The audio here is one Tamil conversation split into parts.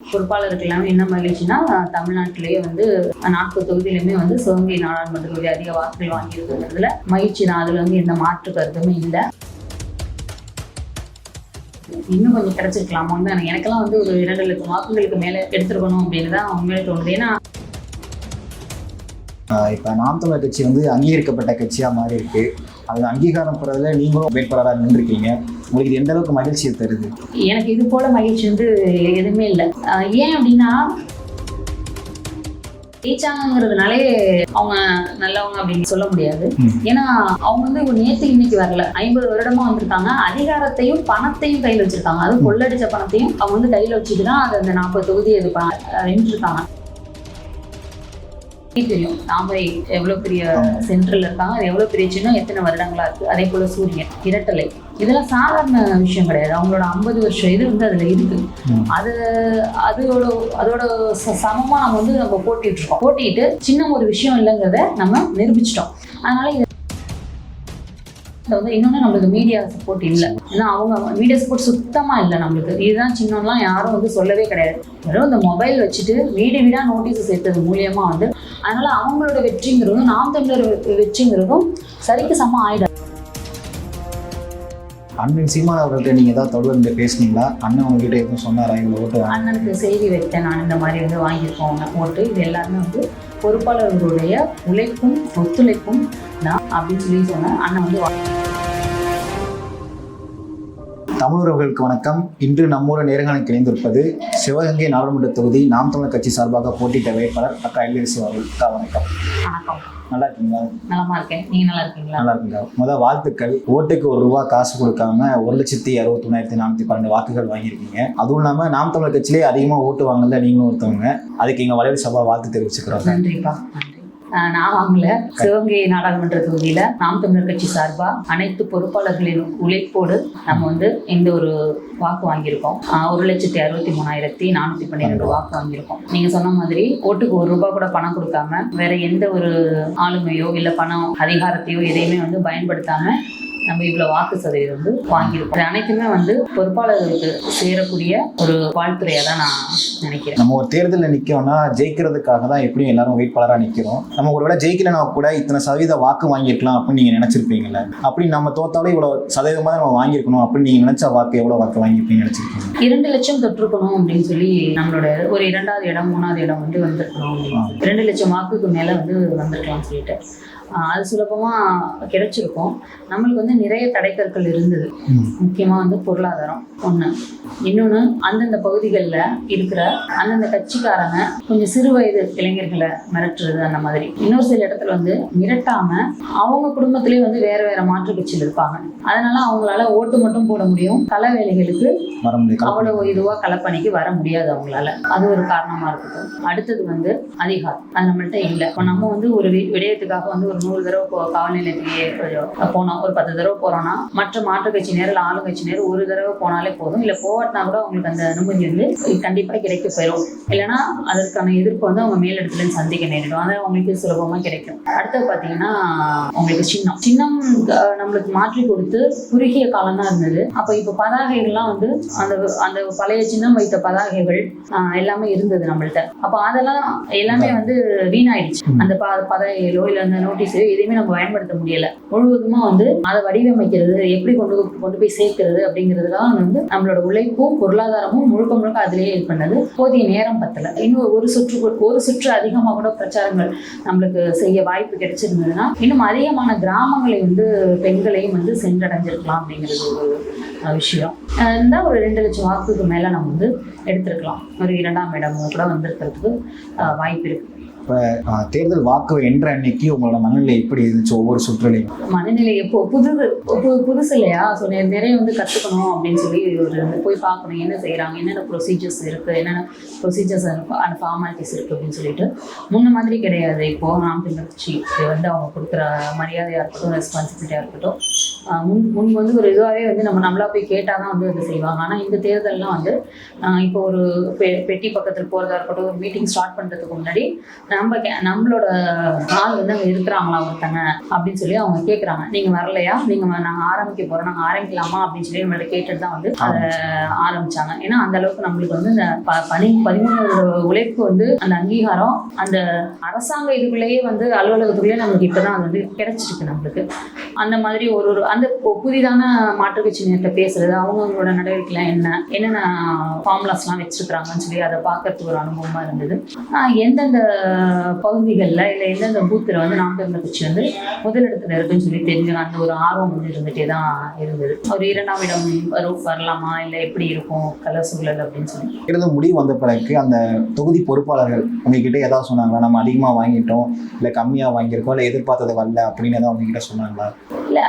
பொறுப்பாளருக்கு எல்லாமே என்ன மகிழ்ச்சின்னா தமிழ்நாட்டிலேயே வந்து நாற்பது தொகுதியிலுமே வந்து சிவகங்கை நாடாளுமன்ற தொகுதி அதிக வாக்குகள் வாங்கியிருக்கிறதுல மகிழ்ச்சி தான் அதில் வந்து எந்த மாற்று கருத்துமே இல்லை. இன்னும் கொஞ்சம் கிடைச்சிருக்கலாம் வந்து எனக்கெல்லாம் வந்து ஒரு இரண்டு லட்சம் வாக்குகளுக்கு மேலே எடுத்துருக்கணும் அப்படின்னு தான் உண்மையிலே தோணுது. ஏன்னா ஆஹ் இப்ப நாம் தமிழர் கட்சி வந்து அங்கீகரிக்கப்பட்ட கட்சியா மாறி இருக்கு அது அங்கீகாரம் பெறதுல நீங்களும் வேட்பாளராக நின்றுருக்கீங்க. உங்களுக்கு இது எந்த அளவுக்கு மகிழ்ச்சியை தருது? எனக்கு இது போல மகிழ்ச்சி வந்து எதுவுமே இல்லை. ஏன் அப்படின்னா ஜெயிச்சாங்கிறதுனாலே அவங்க நல்லவங்க அப்படின்னு சொல்ல முடியாது. ஏன்னா அவங்க வந்து ஒரு நேத்து இன்னைக்கு வரல. ஐம்பது வருடமா வந்திருக்காங்க. அதிகாரத்தையும் பணத்தையும் கையில் வச்சிருக்காங்க. அதுவும் கொள்ளடிச்ச பணத்தையும் அவங்க வந்து கையில் வச்சுட்டு தான் அது அந்த நாற்பது தொகுதி இது வென்றிருக்காங்க. தெரியும். தாமரை எவ்வளவு பெரிய. சென்ட்ரல் இருக்காங்க அது எவ்வளவு பெரிய சின்னம் எத்தனை வருடங்களா இருக்கு? அதே போல சூரியன் இரட்டலை. இதெல்லாம் சாதாரண விஷயம் கிடையாது. அவங்களோட ஐம்பது வருஷம் இது வந்து அதுல இருக்கு. அது அதோட அதோட சமமா நம்ம வந்து நம்ம போட்டிட்டு இருக்கோம். போட்டிட்டு சின்ன ஒரு விஷயம் இல்லைங்கிறத நம்ம நிரூபிச்சிட்டோம். அதனால வந்து இன்னொன்று நம்மளுக்கு மீடியா சப்போர்ட் இல்லை. ஏன்னா அவங்க மீடியா சப்போர்ட் சுத்தமாக இல்லை நம்மளுக்கு. இதுதான் சின்னம்லாம் யாரும் வந்து சொல்லவே கிடையாது. வெறும் இந்த மொபைல் வச்சுட்டு வீடு வீடாக நோட்டீஸ் சேர்த்தது மூலியமா வந்து அதனால அவங்களோட வெற்றிங்கிறதும் நாம் தமிழர் வெற்றிங்கிறதும் சரிக்கு சமம் ஆயிடும் அண்ணன் சீமான் அவர்கள்ட்ட நீங்க ஏதாவது தொடர்ந்து பேசுனீங்களா? அண்ணன் உங்ககிட்ட எதுவும் சொன்னாரா? இவ்வளவு ஓட்டு அண்ணனுக்கு செய்தி வைத்தேன் நான். இந்த மாதிரி வந்து வாங்கியிருக்கோம். ஓட்டு. இது எல்லாருமே வந்து பொறுப்பாளர்களுடைய உழைப்பும் ஒத்துழைப்பும் தான் அப்படின்னு சொல்லி சொன்னேன். அண்ணன் வந்து தமிழர்களுக்கு வணக்கம். இன்று நம்மோட நேரங்களுக்கு இணைந்திருப்பது சிவகங்கை நாடாளுமன்ற தொகுதி நாம் தமிழர் கட்சி சார்பாக போட்டியிட்ட வேட்பாளர் அக்கா எல்ஏசி அவர்கள். அக்கா வணக்கம். வணக்கம். நல்லா இருக்கீங்களா? நலமா இருக்கேன். நீங்க நல்லா இருக்கீங்களா? நல்லா இருக்குங்க முதல் வாழ்த்துக்கள். ஓட்டுக்கு ஒரு ரூபா காசு கொடுக்காம ஒரு லட்சத்தி அறுபத்தி ஒன்னாயிரத்தி நானூத்தி பன்னெண்டு வாக்குகள் வாங்கியிருக்கீங்க. அதுவும் இல்லாம நாம் தமிழர் கட்சியிலே அதிகமா ஓட்டு வாங்கல நீங்களும் ஒருத்தவங்க. அதுக்கு எங்க வளையல் சபா வாழ்த்து தெரிவிச்சுக்கிறோம் நன்றிப்பா. நான் வாங்கல. சிவகங்கை நாடாளுமன்ற தொகுதியில நாம் தமிழர் கட்சி சார்பா அனைத்து பொறுப்பாளர்களின் உழைப்போடு நம்ம வந்து இந்த ஒரு வாக்கு வாங்கியிருக்கோம். ஒரு லட்சத்தி அறுபத்தி மூணாயிரத்தி நானூத்தி பன்னிரெண்டு வாக்கு வாங்கியிருக்கோம். நீங்க சொன்ன மாதிரி ஓட்டுக்கு ஒரு ரூபாய் கூட பணம் கொடுக்காம வேற எந்த ஒரு ஆளுமையோ இல்ல பணம் அதிகாரத்தையோ எதையுமே வந்து பயன்படுத்தாம நம்ம இவ்வளவு வாக்கு சதவீதம் வந்து வாங்கியிருக்கோம். அனைத்துமே வந்து பொறுப்பாளர்களுக்கு சேரக்கூடிய ஒரு வாழ்த்துறையா தான் நான் நினைக்கிறேன். நம்ம ஒரு தேர்தலில் நிற்கிறோம்னா ஜெயிக்கிறதுக்காக தான் எப்படியும் எல்லாரும் வேட்பாளராக நிற்கிறோம் நம்ம ஒருவேளை ஜெயிக்கலைன்னா கூட இத்தனை சதவீத வாக்கு வாங்கியிருக்கலாம் அப்படின்னு நீங்கள் நினச்சிருப்பீங்கல்ல. அப்படி நம்ம தோத்தாலும் இவ்வளோ சதவீதமாக நம்ம வாங்கியிருக்கணும் அப்படின்னு நீங்கள் நினச்ச வாக்கு எவ்வளோ வாக்கு வாங்கியிருப்பீங்கன்னு நினச்சிருக்கீங்க? இரண்டு லட்சம் தொற்றுக்கணும் அப்படின்னு சொல்லி நம்மளோட ஒரு இரண்டாவது இடம் மூணாவது இடம் வந்து வந்திருக்கணும். இரண்டு லட்சம் வாக்குக்கு மேல வந்து வந்திருக்கலாம்னு சொல்லிட்டு. அது சுலபமா கிடைச்சிருக்கும். நம்மளுக்கு வந்து நிறைய தடைக்கற்கள் இருந்தது. முக்கியமா வந்து பொருளாதாரம் ஒண்ணு. இன்னொன்னு அந்தந்த பகுதிகளில் இருக்கிற அந்தந்த கட்சிக்காரங்க கொஞ்சம் சிறு வயது இளைஞர்களை மிரட்டுறது அந்த மாதிரி. இன்னொரு சில இடத்துல வந்து மிரட்டாம அவங்க குடும்பத்திலேயே வந்து வேற வேற மாற்று கட்சியில் இருப்பாங்க. அதனால அவங்களால ஓட்டு மட்டும் போட முடியும். கள வேலைகளுக்கு அவ்வளவு இதுவா கலப்பணிக்கு வர முடியாது அவங்களால. அது ஒரு காரணமா இருக்கட்டும். அடுத்தது வந்து அதிகாரம். அது நம்மள்ட்ட இல்லை. இப்போ நம்ம வந்து ஒரு விடயத்துக்காக வந்து ஒரு நூறு தடவை காவல் கொஞ்சம் போனோம் ஒரு பத்து தடவை போறோம்னா மற்ற மாற்றுக் கட்சி நேரம் ஆளுங்கட்சி நேரம் ஒரு தடவை போனாலே போதும். இல்ல போவாட்டினா கூட அவங்களுக்கு அந்த அனுமதி வந்து கண்டிப்பா கிடைக்க போயிடும் இல்லைன்னா அதற்கான எதிர்ப்பு வந்து அவங்க மேலிடத்துல சந்திக்க நேரிடும். அது அவங்களுக்கு சுலபமா கிடைக்கும். அடுத்தது பாத்தீங்கன்னா உங்களுக்கு சின்னம். சின்னம் நம்மளுக்கு மாற்றி கொடுத்து குறுகிய காலம் தான் இருந்தது. அப்ப இப்ப பதாகைகள்லாம் வந்து அந்த அந்த பழைய சின்னம் வைத்த பதாகைகள் எல்லாமே இருந்தது நம்மள்ட்ட. அப்ப அதெல்லாம் எல்லாமே வந்து வீணாயிடுச்சு. அந்த பதாகைகளோ இல்ல அந்த நோட்டீஸோ எதையுமே நம்ம பயன்படுத்த முடியல. முழுவதுமா வந்து அதை வடிவமைக்கிறது எப்படி கொண்டு கொண்டு போய் சேர்க்கிறது அப்படிங்கிறதுலாம் வந்து நம்மளோட உழைப்பும் பொருளாதாரமும் முழுக்க முழுக்க அதிலேயே இது பண்ணது. போதிய நேரம் பத்தல. இன்னும் ஒரு சுற்று ஒரு சுற்று அதிகமாக கூட பிரச்சாரங்கள் நம்மளுக்கு செய்ய வாய்ப்பு கிடைச்சிருந்ததுன்னா இன்னும் அதிகமான கிராமங்களை வந்து பெண்களையும் வந்து சென்றடைஞ்சிருக்கலாம் அப்படிங்கிறது ஒரு விஷயம். இருந்தால் ஒரு ரெண்டு லட்சம் வாக்குக்கு மேலே நம்ம வந்து எடுத்திருக்கலாம். ஒரு இரண்டாம் இடமும் கூட வந்திருக்கிறதுக்கு வாய்ப்பு இருக்குது இப்போ தேர்தல் வாக்கு என்ற அன்னைக்கு உங்களோட மனநிலை எப்படி இருந்துச்சு ஒவ்வொரு சுற்றுலையும்? மனநிலை எப்போ புதுது புது புதுசு இல்லையா? ஸோ நிறைய வந்து கற்றுக்கணும் அப்படின்னு சொல்லி ஒரு போய் பார்க்கணும். என்ன செய்கிறாங்க என்னென்ன ப்ரொசீஜர்ஸ் இருக்குது என்னென்ன ப்ரொசீஜர்ஸ் அந்த ஃபார்மாலிட்டிஸ் இருக்குது அப்படின்னு சொல்லிட்டு. முன்ன மாதிரி கிடையாது. இப்போது நாம் பின்பற்றி வந்து அவங்க கொடுக்குற மரியாதையாக இருக்கட்டும் ரெஸ்பான்சிபிலிட்டியாக இருக்கட்டும். முன் முன் வந்து ஒரு இதுவாகவே வந்து நம்ம நம்மளா போய் கேட்டால் தான் வந்து அது செய்வாங்க. ஆனால் இந்த தேர்தல்லாம் வந்து இப்போ ஒரு பெ பெட்டி பக்கத்தில் போகிறதா இருக்கட்டும் ஒரு மீட்டிங் ஸ்டார்ட் பண்ணுறதுக்கு முன்னாடி நம்ம கே- நம்மளோட ஆள் வந்து அங்கே இருக்கிறாங்களா ஒருத்தங்க அப்படின்னு சொல்லி அவங்க கேட்குறாங்க நீங்கள் வரலையா? நீங்கள் நாங்கள் ஆரம்பிக்க போகிறோம் நாங்கள் ஆரம்பிக்கலாமா அப்படின்னு சொல்லி நம்மள்ட்ட கேட்டுட்டு தான் வந்து அதை ஆரம்பிச்சாங்க. ஏன்னா அந்த அளவுக்கு நம்மளுக்கு வந்து இந்த ப- பனி பதிமூணு உழைப்பு வந்து அந்த அங்கீகாரம் அந்த அரசாங்க இதுக்குள்ளேயே வந்து அலுவலகத்துக்குள்ளேயே நம்மளுக்கு இப்பதான் அது வந்து கிடைச்சிருக்கு நம்மளுக்கு. அந்த மாதிரி ஒரு ஒரு அந்த புதிதான மாற்றுக் கட்சியினர்கிட்ட பேசுறது அவங்கவங்களோட நடவடிக்கைலாம் என்ன? என்னென்ன ஃபார்முலாஸ்லாம் வச்சிருக்கிறாங்கன்னு சொல்லி அதை பார்க்கறதுக்கு ஒரு அனுபவமா இருந்தது. எந்தெந்த பகுதிகளில் இல்லை எந்தெந்த பூத்தில் வந்து நாம் தமிழர் கட்சி வந்து முதலிடத்துல இருக்குன்னு சொல்லி தெரிஞ்ச அந்த ஒரு ஆர்வம் வந்து இருந்துகிட்டே தான் இருந்தது. ஒரு இரண்டாம் இடம் வரும் வரலாமா? இல்லை எப்படி இருக்கும்? கல சூழல் அப்படின்னு சொல்லி. தேர்தல் முடிவு வந்த பிறகு அந்த தொகுதி பொறுப்பாளர்கள் உங்ககிட்ட ஏதாவது சொன்னாங்களா? நம்ம அதிகமாக வாங்கிட்டோம் இல்லை கம்மியாக வாங்கியிருக்கோம் இல்லை எதிர்பார்த்தது வரல அப்படின்னு ஏதாவது உங்ககிட்ட சொன்னாங்களா? இல்ல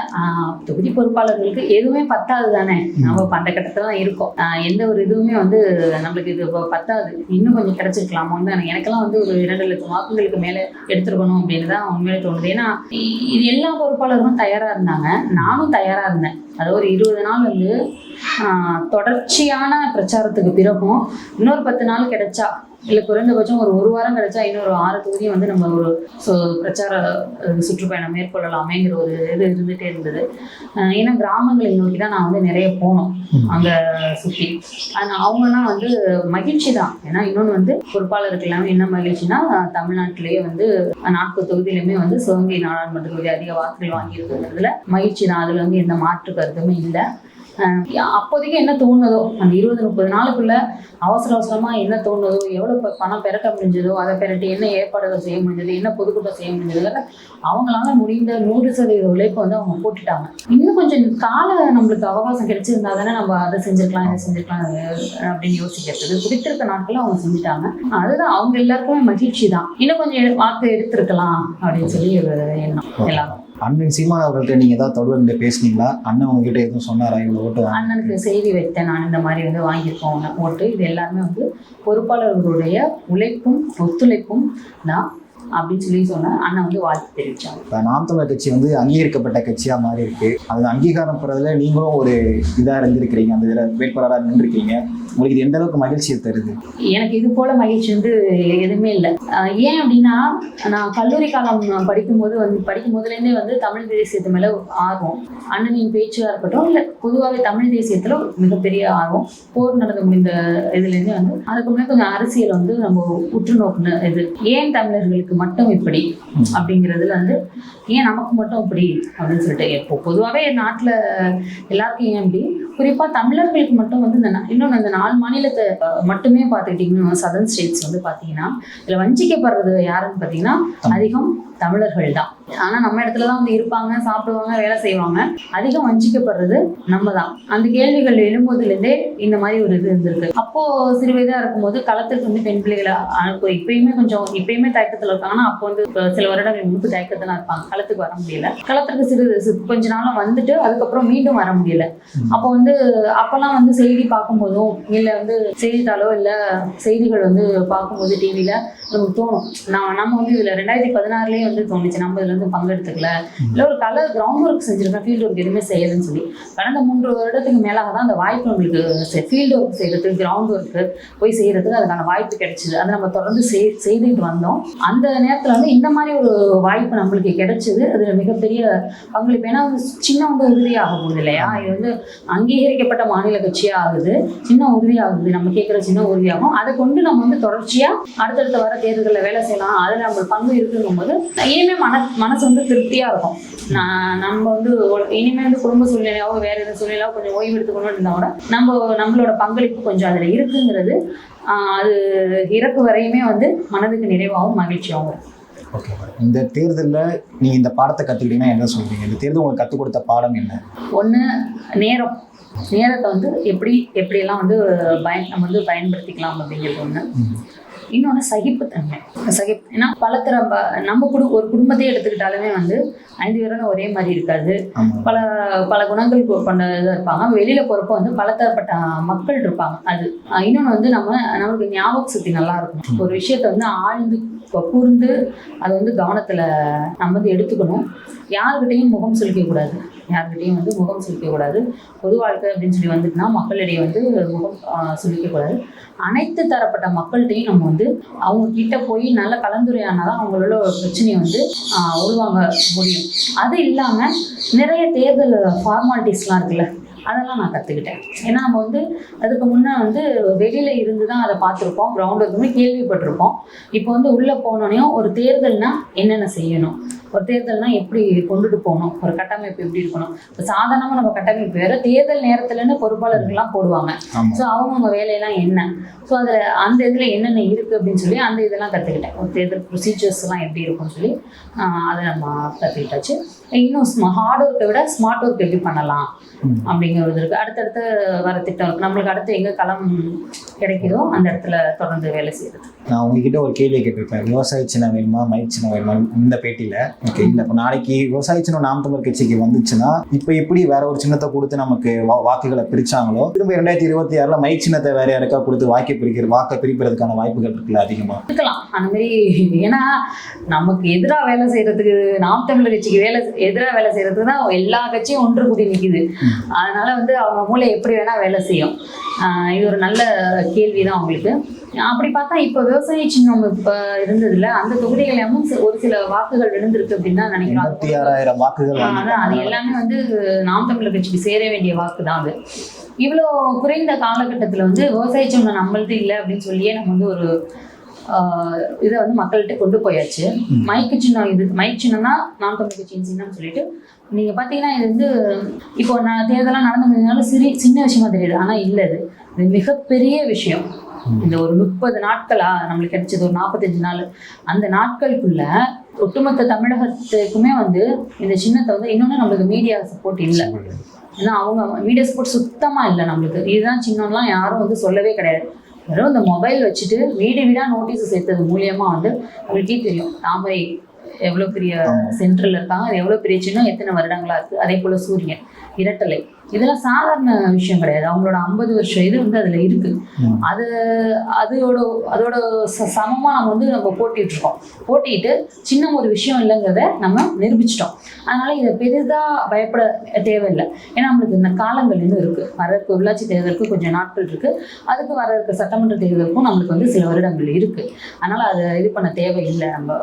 தொகுதி பொறுப்பாளர்களுக்கு எதுவுமே பத்தாது தானே? நம்ம அந்த கட்டத்துல தான் இருக்கோம். எந்த ஒரு இதுவுமே வந்து நம்மளுக்கு இது இப்ப பத்தாது. இன்னும் கொஞ்சம் கிடைச்சிருக்கலாமோ. வந்து எனக்கு- எனக்கெல்லாம் வந்து ஒரு இரண்டு லட்சம் வாக்குகளுக்கு மேல எடுத்துருக்கணும் அப்படின்னு தான் உண்மையிலே தோணுது. ஏன்னா இது எல்லா பொறுப்பாளர்களும் தயாரா இருந்தாங்க. நானும் தயாரா இருந்தேன். அது ஒரு இருபது நாள் வந்து தொடர்ச்சியான பிரச்சாரத்துக்கு பிறகும் இன்னொரு பத்து நாள் கிடைச்சா இல்லை குறைந்தபட்சம் ஒரு ஒரு வாரம் கிடைச்சா இன்னொரு ஆறு தொகுதியும் வந்து நம்ம ஒரு பிரச்சார சுற்றுப்பயணம் மேற்கொள்ளலாமேங்கிற ஒரு இது இருந்துகிட்டே இருந்தது. ஏன்னா கிராமங்களை நோக்கி தான் நான் வந்து நிறைய போனோம். அங்கே சுற்றி ஆனால் அவங்கெல்லாம் வந்து மகிழ்ச்சி தான். ஏன்னா இன்னொன்று வந்து பொறுப்பாளருக்கு எல்லாமே என்ன மகிழ்ச்சினா அஹ், தமிழ்நாட்டிலேயே வந்து நாற்பது தொகுதியிலுமே வந்து சிவகங்கை நாடாளுமன்ற தொகுதி அதிக வாக்குகள் வாங்கியிருக்கிறதுல மகிழ்ச்சி தான். அதில் வந்து எந்த மாற்று கருத்துமே இல்லை. அப்போதைக்கு என்ன தோணுதோ அந்த இருபது முப்பது நாளுக்குள்ள அவசர அவசரமா என்ன தோணுதோ எவ்வளவு பணம் பிறக்க முடிஞ்சதோ அதை பிறட்டி என்ன ஏற்பாடுகள் செய்ய முடிஞ்சது என்ன பொதுக்கூட்டம் செய்ய முடிஞ்சதுல அவங்களால முடிந்த நூறு சதவீத உழைப்பு வந்து அவங்க போட்டுட்டாங்க. இன்னும் கொஞ்சம் கால நம்மளுக்கு அவகாசம் கிடைச்சிருந்தா தானே நம்ம அதை செஞ்சிருக்கலாம் இதை செஞ்சிருக்கலாம் அப்படின்னு யோசிக்கிறது. பிடித்திருக்க நாட்கள் அவங்க செஞ்சுட்டாங்க. அதுதான் அவங்க எல்லாருக்குமே மகிழ்ச்சி தான். இன்னும் கொஞ்சம் வார்த்தை எடுத்திருக்கலாம் அப்படின்னு சொல்லி ஒரு எண்ணம். எல்லாரும். அண்ணன் சீமான் அவர்கள்ட்ட நீங்கள் ஏதாவது தொடர்ந்து பேசுனீங்களா? அண்ணன் உங்ககிட்ட எதுவும் சொன்னாரா? இவ்வளவு ஓட்டு அண்ணனுக்கு செய்தி வைத்தேன் நான். இந்த மாதிரி வந்து வாங்கியிருக்கோம். ஓட்டு. இது எல்லாமே வந்து பொறுப்பாளர்களுடைய உழைப்பும் ஒத்துழைப்பும் நான் அப்படின்னு சொல்லி சொன்னேன் அண்ணன் வந்து வாழ்த்து தெரிவிச்சாங்க. இப்போ நாம் தமிழர் கட்சி வந்து அங்கீகரிக்கப்பட்ட கட்சியாக மாறி இருக்கு. அது அங்கீகாரம் பெறதுல நீங்களும் ஒரு இதாக இருந்திருக்கிறீங்க. அந்த இதில் வேட்பாளராக நின்றுருக்கீங்க. உங்களுக்கு இது எந்த அளவுக்கு மகிழ்ச்சியை தருது? எனக்கு இது போல மகிழ்ச்சி வந்து எதுவுமே இல்லை. ஏன் அப்படின்னா நான் கல்லூரி காலம் படிக்கும்போது வந்து படிக்கும் போதுலேருந்தே வந்து தமிழ் தேசியத்து மேலே ஆர்வம். அண்ணனின் பேச்சாக இருக்கட்டும் இல்லை பொதுவாகவே தமிழ் தேசியத்தில் மிகப்பெரிய ஆர்வம். போர் நடந்து முடிந்த இதுலேருந்து வந்து அதுக்கு முன்னாடி கொஞ்சம் அரசியல் வந்து நம்ம உற்று நோக்குன இது. ஏன் தமிழர்களுக்கு மட்டும் இப்படி அப்படிங்கிறதுல வந்து ஏன் நமக்கு மட்டும் இப்படி? அப்படின்னு சொல்லிட்டு இப்போ பொதுவாகவே நாட்டில் எல்லாருக்கும் ஏன் இப்படி? குறிப்பாக தமிழர்களுக்கு மட்டும் வந்து இந்த இன்னொன்று இந்த நாலு மாநிலத்தை மட்டுமே பார்த்துக்கிட்டிங்கன்னா சதர்ன் ஸ்டேட்ஸ் வந்து பார்த்தீங்கன்னா இதில் வஞ்சிக்கப்படுறது யாருன்னு பார்த்தீங்கன்னா அதிகம் தமிழர்கள் தான் ஆனால் நம்ம இடத்துல தான் வந்து இருப்பாங்க சாப்பிடுவாங்க வேலை செய்வாங்க. அதிகம் வஞ்சிக்கப்படுறது நம்ம தான் அந்த கேள்விகள் எழும்போதுலேருந்தே இந்த மாதிரி ஒரு இது இருந்திருக்கு. அப்போ சிறு வயதாக இருக்கும்போது களத்திற்கு வந்து பெண் பிள்ளைகளை அனுப்பு இப்பயுமே கொஞ்சம் இப்பயுமே தயக்கத்தில் இருக்காங்கன்னா அப்போ வந்து சில வருடங்கள் முன்பு தயக்கத்தில் இருப்பாங்க. களத்துக்கு வர முடியல. களத்திற்கு சிறு கொஞ்ச நாளும் வந்துட்டு அதுக்கப்புறம் மீண்டும் வர முடியல. அப்போ வந்து அப்போல்லாம் வந்து செய்தி பார்க்கும்போதும் இல்லை வந்து செய்தித்தாளோ இல்லை செய்திகள் வந்து பார்க்கும்போது டிவியில் நமக்கு தோணும். நான் நம்ம வந்து இதில் ரெண்டாயிரத்தி பதினாறுலேயே வந்து தோணுச்சு. நம்ம இதில் வந்து பங்கெடுத்துக்கல. இல்லை ஒரு கலர் கிரவுண்ட் ஒர்க் செஞ்சிருக்கேன் ஃபீல்டு ஒர்க் எதுவுமே செய்யலைன்னு சொல்லி. கடந்த மூன்று வருடத்துக்கு மேலாக தான் அந்த வாய்ப்பு நம்மளுக்கு ஃபீல்டு ஒர்க் செய்யறதுக்கு கிரவுண்ட் ஒர்க்கு போய் செய்யறதுக்கு அதுக்கான வாய்ப்பு கிடைச்சிது. அதை நம்ம தொடர்ந்து செய் செய்துட்டு வந்தோம். அந்த நேரத்தில் வந்து இந்த மாதிரி ஒரு வாய்ப்பு நம்மளுக்கு கிடைச்சது. அதில் மிகப்பெரிய பங்களிப்பு ஏன்னா சின்ன வந்து உறுதியாக போகுது இல்லையா? இது வந்து அங்கீகரிக்கப்பட்ட மாநில கட்சியாக ஆகுது. சின்ன உறுதியாகுது நம்ம கேட்குற சின்ன உறுதியாகும் அதை கொண்டு நம்ம வந்து தொடர்ச்சியாக அடுத்தடுத்த வர தேர்தலில் வேலை செய்யலாம். அதில் நம்ம பங்கு இருக்குங்கும்போது இனிமே மன மனசு வந்து திருப்தியாக இருக்கும். நான் நம்ம வந்து இனிமே வந்து குடும்ப சூழ்நிலையாவோ வேற எதுவும் சூழ்நிலையாவோ கொஞ்சம் ஓய்வு எடுத்துக்கணும்னு இருந்தால் கூட நம்ம நம்மளோட பங்களிப்பு கொஞ்சம் அதில் இருக்குங்கிறது அது இறப்பு வரையுமே வந்து மனதுக்கு நிறைவாகவும் மகிழ்ச்சியாகவும் இருக்கும். ஓகே இந்த தேர்தலில் நீங்கள் இந்த பாடத்தை கற்றுக்கிட்டீங்கன்னா என்ன சொல்றீங்க? இந்த தேர்தல் உங்களுக்கு கற்றுக் கொடுத்த பாடம் என்ன? ஒன்று நேரம். நேரத்தை வந்து எப்படி எப்படியெல்லாம் வந்து பயன் நம்ம வந்து பயன்படுத்திக்கலாம் அப்படிங்கிறது ஒன்று இன்னொன்று சகிப்புத்தன்மை சகிப்பு ஏன்னா பலத்தர ப- நம்ம குடு ஒரு குடும்பத்தையே எடுத்துக்கிட்டாலுமே வந்து ஐந்து பேரும் ஒரே மாதிரி இருக்காது. பல பல குணங்கள் கொண்ட இதாக இருப்பாங்க. வெளியில் போகிறப்ப வந்து பலதரப்பட்ட மக்கள் இருப்பாங்க. அது இன்னொன்று வந்து நம்ம நமக்கு ஞாபக சக்தி நல்லா இருக்கும். ஒரு விஷயத்த வந்து ஆழ்ந்து கூர்ந்து அதை வந்து கவனத்தில் நம்ம வந்து எடுத்துக்கணும். யாருக்கிட்டையும் முகம் சுளிக்கக்கூடாது யாருக்கிட்டையும் வந்து முகம் சுளிக்கக்கூடாது பொது வாழ்க்கை அப்படின்னு சொல்லி வந்துட்டுனா மக்களிடையே வந்து முகம் ஆஹ், அனைத்து தரப்பட்ட மக்கள்கிட்டையும் நம்ம வந்து அவங்க கிட்ட போய் நல்ல கலந்துரையானாதான் அவங்களோட பிரச்சனையை வந்து ஆஹ், உள்வாங்க முடியும். அது இல்லாமல் நிறைய தேர்தல் ஃபார்மாலிட்டிஸ்லாம் இருக்குல்ல. அதெல்லாம் நான் கற்றுக்கிட்டேன் ஏன்னா நம்ம வந்து அதுக்கு முன்னே வந்து வெளியில் இருந்து தான் அதை பார்த்துருப்போம். கிரவுண்ட் இருக்குமே கேள்விப்பட்டிருப்போம். இப்போ வந்து உள்ளே போனோடனையும் ஒரு தேர்தல்னா என்னென்ன செய்யணும்? ஒரு தேர்தல்னா எப்படி கொண்டுட்டு போகணும்? ஒரு கட்டமைப்பு எப்படி இருக்கணும்? இப்போ சாதாரணமாக நம்ம கட்டமைப்பு வேறு தேர்தல் நேரத்துலன்னு பொறுப்பாளர்கள்லாம் போடுவாங்க. ஸோ அவங்கவுங்க வேலையெல்லாம் என்ன? ஸோ அதில் அந்த இதில் என்னென்ன இருக்குது அப்படின்னு சொல்லி அந்த இதெல்லாம் கற்றுக்கிட்டேன் ஒரு தேர்தல் ப்ரொசீஜர்ஸ்லாம் எப்படி இருக்கும்னு சொல்லி அதை நம்ம கற்றுக்கிட்டாச்சு இன்னும் ஸ்மா ஹார்ட் ஒர்க்கை விட ஸ்மார்ட் ஒர்க் எப்படி பண்ணலாம். அப்படிங்கிற இது இருக்குது அடுத்தடுத்து வர திட்டம் நம்மளுக்கு அடுத்து எங்கே களம் கிடைக்குதோ அந்த இடத்துல தொடர்ந்து வேலை செய்கிறது நான் உங்ககிட்ட ஒரு கேள்வி கேட்டிருப்பேன். விவசாய சின்ன வேணுமா மயிர் சின்ன வேணுமா? இந்த பேட்டியில. ஓகே இல்லை இப்போ நாளைக்கு விவசாய சின்னம் நாம் தமிழ் கட்சிக்கு வந்துச்சுன்னா இப்போ எப்படி வேற ஒரு சின்னத்தை கொடுத்து நமக்கு வாக்குகளை பிரிச்சாங்களோ திரும்ப இரண்டாயிரத்தி இருபத்தி ஆறுல மயிர் சின்னத்தை வேற யாருக்கா கொடுத்து வாக்கை பிரிக்கிற வாக்கை பிரிக்கிறதுக்கான வாய்ப்புகள் இருக்குல்ல அதிகமா? இருக்கலாம். அந்த மாதிரி ஏன்னா நமக்கு எதிராக வேலை செய்யறதுக்கு நாம் தமிழர் கட்சிக்கு வேலை எதிராக வேலை செய்யறதுக்கு தான் எல்லா கட்சியும் ஒன்று கூடி நிற்குது அதனால வந்து அவங்க மூளை எப்படி வேணா வேலை செய்யும். இது ஒரு நல்ல கேள்வி தான் அவங்களுக்கு. அப்படி பார்த்தா இப்போ விவசாய சின்னம் இப்போ இருந்ததுல அந்த தொகுதிகளையும் ஒரு சில வாக்குகள் விழுந்திருக்கு அப்படின்னு தான் நினைக்கிறோம். வாக்குகள் அது. எல்லாமே வந்து நாம் தமிழர் கட்சிக்கு சேர வேண்டிய வாக்கு தான் அது. இவ்வளோ குறைந்த காலகட்டத்தில் வந்து விவசாய சின்னம் நம்மள்து இல்லை அப்படின்னு சொல்லியே நம்ம வந்து ஒரு ஆஹ், இதை வந்து மக்கள்கிட்ட கொண்டு போயாச்சு. மைக்கு சின்னம் இது மைக் சின்னம்னா நாம் தமிழர் கட்சியின் சின்னம்னு சொல்லிட்டு நீங்கள் பார்த்தீங்கன்னா இது வந்து இப்போ நான் தேர்தலாம் நடந்துங்கிறதுனால சிறி சின்ன விஷயமா தெரியுது. ஆனால் இல்லை இது. இது மிகப்பெரிய விஷயம். இந்த ஒரு முப்பது நாட்களா நம்மளுக்கு கிடைச்சது ஒரு நாற்பத்தஞ்சு நாள். அந்த நாட்களுக்குள்ள ஒட்டுமொத்த தமிழகத்துக்குமே வந்து இந்த சின்னத்தை வந்து இன்னொன்று நம்மளுக்கு மீடியா சப்போர்ட் இல்லை. ஏன்னா அவங்க மீடியா சப்போர்ட் சுத்தமாக இல்லை நம்மளுக்கு. இதுதான் சின்னம்லாம் யாரும் வந்து சொல்லவே கிடையாது. வெறும் இந்த மொபைல் வச்சுட்டு வீடு வீடாக நோட்டீஸ் சேர்த்தது மூலியமா வந்து உங்களுக்கே தெரியும். தாமரை எவ்வளோ பெரிய. சென்ட்ரல் இருக்காங்க அது எவ்வளோ பெரிய சின்னம் எத்தனை வருடங்களா இருக்குது அதே போல் சூரியன் இரட்டலை இதெல்லாம் சாதாரண விஷயம் கிடையாது. அவங்களோட ஐம்பது வருஷம் இது வந்து அதில் இருக்குது ம். அது அதோட அதோட ச- சமமா நம்ம வந்து நம்ம போட்டிட்டு இருக்கோம். போட்டிட்டு சின்ன ஒரு விஷயம் இல்லைங்கிறத நம்ம நிரூபிச்சிட்டோம். அதனால இதை பெரிதா பயப்பட தேவையில்லை. ஏன்னா நம்மளுக்கு இந்த காலங்கள் இன்னும் இருக்கு. வரக்கு உள்ளாட்சி தேர்தலுக்கு கொஞ்சம் நாட்கள் இருக்கு. அதுக்கு வர இருக்க சட்டமன்ற தேர்தலுக்கும் நம்மளுக்கு வந்து சில வருடங்கள் இருக்கு. அதனால அதை இது பண்ண தேவையில்லை. நம்ம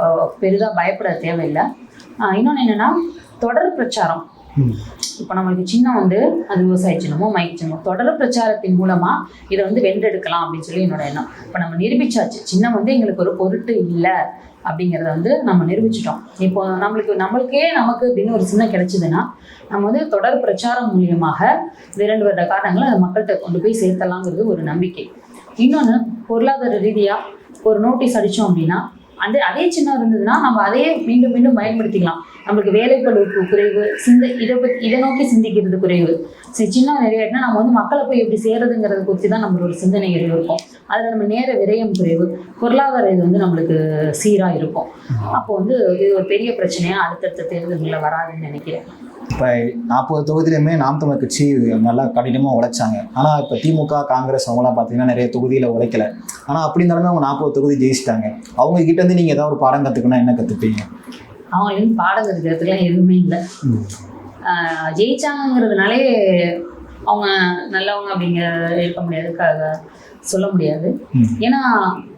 பெரிதா பயப்பட தேவையில்லை. இன்னொன்று என்னன்னா தொடர் பிரச்சாரம். இப்போ நம்மளுக்கு சின்னம் வந்து அது விவசாய சின்னமோ மைக் சின்னமோ. தொடர் பிரச்சாரத்தின் மூலமாக இதை வந்து வென்றெடுக்கலாம் அப்படின்னு சொல்லி என்னோட எண்ணம். இப்போ நம்ம நிரூபிச்சாச்சு. சின்னம் வந்து எங்களுக்கு ஒரு பொருட்டு இல்லை அப்படிங்கிறத வந்து நம்ம நிரூபிச்சிட்டோம். இப்போ நம்மளுக்கு நம்மளுக்கே நமக்கு அப்படின்னு ஒரு சின்ன கிடைச்சதுன்னா நம்ம வந்து தொடர் பிரச்சாரம் மூலியமாக இந்த இரண்டு வருட காரணங்களை அதை மக்கள்கிட்ட கொண்டு போய் சேர்த்தலாங்கிறது ஒரு நம்பிக்கை. இன்னொன்று பொருளாதார ரீதியாக ஒரு நோட்டீஸ் அடித்தோம் அப்படின்னா அந்த அதே சின்னம் இருந்ததுன்னா நம்ம அதையே மீண்டும் மீண்டும் பயன்படுத்திக்கலாம். நம்மளுக்கு வேலைப்பளு குறைவு சிந்த இதை பற்றி இதை நோக்கி சிந்திக்கிறது குறைவு. சரி சின்னம் நிறையாட்டினா நம்ம வந்து மக்களை போய் எப்படி சேருதுங்கிறத குறித்து தான் நம்மளோட சிந்தனைகள் இருக்கும். அதில் நம்ம நேர விரயம் குறைவு பொருளாதார இது வந்து நம்மளுக்கு சீராக இருக்கும். அப்போ வந்து இது ஒரு பெரிய பிரச்சனையாக அடுத்தடுத்த தேர்தல்களில் வராதுன்னு நினைக்கிறேன். இப்போ நாற்பது தொகுதியிலுமே நாம் தமிழ் கட்சி நல்லா கடினமாக உழைச்சாங்க. ஆனால் இப்போ திமுக காங்கிரஸ் அவங்களாம் பார்த்தீங்கன்னா நிறைய தொகுதியில் உழைக்கல. ஆனால் அப்படி இருந்தாலுமே அவங்க நாற்பது தொகுதி ஜெயிச்சிட்டாங்க. அவங்க கிட்ட இருந்து நீங்கள் ஏதாவது ஒரு பாடம் கற்றுக்கணும் என்ன கற்றுப்பீங்க அவங்களுக்கு பாடம் இருக்கிறதுக்குலாம் எதுவுமே இல்லை. ஆஹ் ஜெயிச்சாங்கங்கிறதுனாலே அவங்க நல்லவங்க அப்படிங்கிற இருக்க முடியாது க- சொல்ல முடியாது. ஏன்னா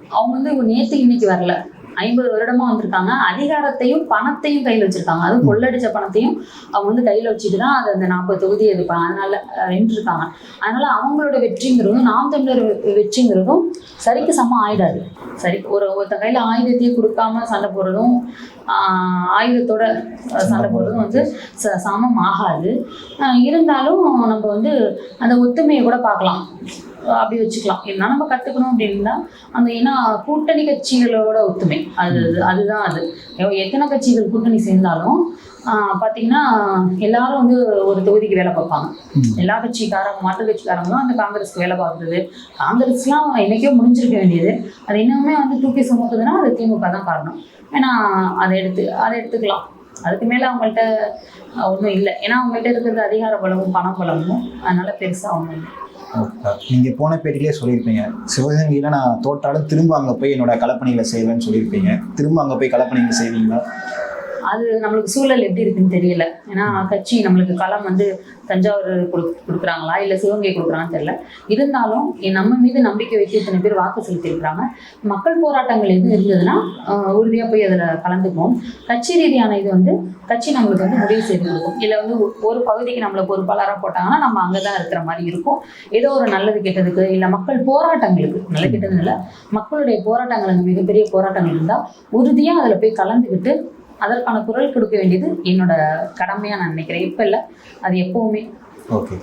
அவங்க வந்து நேற்று இன்னைக்கு வரல. ஐம்பது வருடமா வந்திருக்காங்க. அதிகாரத்தையும் பணத்தையும் கையில் வச்சிருக்காங்க. அதுவும் கொள்ளடிச்ச பணத்தையும் அவங்க வந்து கையில் வச்சுட்டு தான் அது அந்த நாற்பது தொகுதி இருப்பாங்க அதனால அஹ், வென்றிருக்காங்க. அதனால அவங்களோட வெற்றிங்கிறதும் நாம் தமிழர் வெற்றிங்கிறதும் சரிக்கு சமம் ஆயிடாது. சரி ஒரு ஒருத்த கையில் ஆயுதத்தையே கொடுக்காம சண்டை போடுறதும் ஆயுதத்தோட சண்டை போடுறதும் வந்து ச சமம் ஆகாது. இருந்தாலும் நம்ம வந்து அந்த ஒத்துமையை கூட பார்க்கலாம். அப்படி வச்சுக்கலாம். இல்லைன்னா நம்ம கற்றுக்கணும் அப்படின்னா அந்த ஏன்னா கூட்டணி கட்சிகளோட ஒத்துமை. அது அதுதான் அது. எத்தனை கட்சிகள் கூட்டணி சேர்ந்தாலும் பார்த்தீங்கன்னா எல்லாரும் வந்து ஒரு தொகுதிக்கு வேலை பார்ப்பாங்க. எல்லா கட்சிக்காரங்க மாற்று கட்சிக்காரங்களும் அந்த காங்கிரஸ்க்கு வேலை பார்க்குறது. காங்கிரஸ்லாம் என்னைக்கோ முடிஞ்சிருக்க வேண்டியது. அது இன்னுமே வந்து தூக்கி சுமக்குதுன்னா அது திமுக தான் காரணம். ஏன்னா அதை எடுத்து அதை எடுத்துக்கலாம். அதுக்கு மேலே அவங்கள்ட்ட ஒன்றும் இல்லை. ஏன்னா அவங்கள்ட்ட இருக்கிறது அதிகார பலமும் பண பலமும். அதனால பெருசாக ஒன்றும் இல்லை. ஓகே. போன பேட்டிலே சொல்லியிருப்பீங்க சிவகங்கையில் நான் தோற்றாலும் திரும்ப அங்கே போய் என்னோட கலப்பணிகளை செய்வேன்னு சொல்லியிருப்பீங்க திரும்ப அங்கே போய் களப்பணிகள் செய்வீங்களா அது நம்மளுக்கு சூழல் எப்படி இருக்குன்னு தெரியல. ஏன்னா கட்சி நம்மளுக்கு களம் வந்து தஞ்சாவூர் கொடுக்குறாங்களா? இல்லை சிவகங்கை கொடுக்குறாங்கன்னு தெரியல. இருந்தாலும் நம்ம மீது நம்பிக்கை வைத்து இத்தனை பேர் வாக்கு செலுத்தியிருக்கிறாங்க. மக்கள் போராட்டங்கள் எதுவும் இருந்ததுன்னா உறுதியாக போய் அதில் கலந்துக்குவோம். கட்சி ரீதியான இது வந்து கட்சி நம்மளுக்கு வந்து முடிவு செய்து கொடுக்கும். இல்லை வந்து ஒரு பகுதிக்கு நம்மளை பொறுப்பாளராக போட்டாங்கன்னா நம்ம அங்கே தான் இருக்கிற மாதிரி இருக்கும். ஏதோ ஒரு நல்லது கெட்டதுக்கு இல்லை மக்கள் போராட்டங்களுக்கு நல்ல கெட்டது இல்லை மக்களுடைய போராட்டங்கள் மிகப்பெரிய போராட்டங்கள் இருந்தால் உறுதியாக அதில் போய் கலந்துக்கிட்டு அதற்கான குரல் கொடுக்க வேண்டியது என்னோட கடமையாக நான் நினைக்கிறேன். இப்போ இல்லை அது எப்போவுமே. ஓகே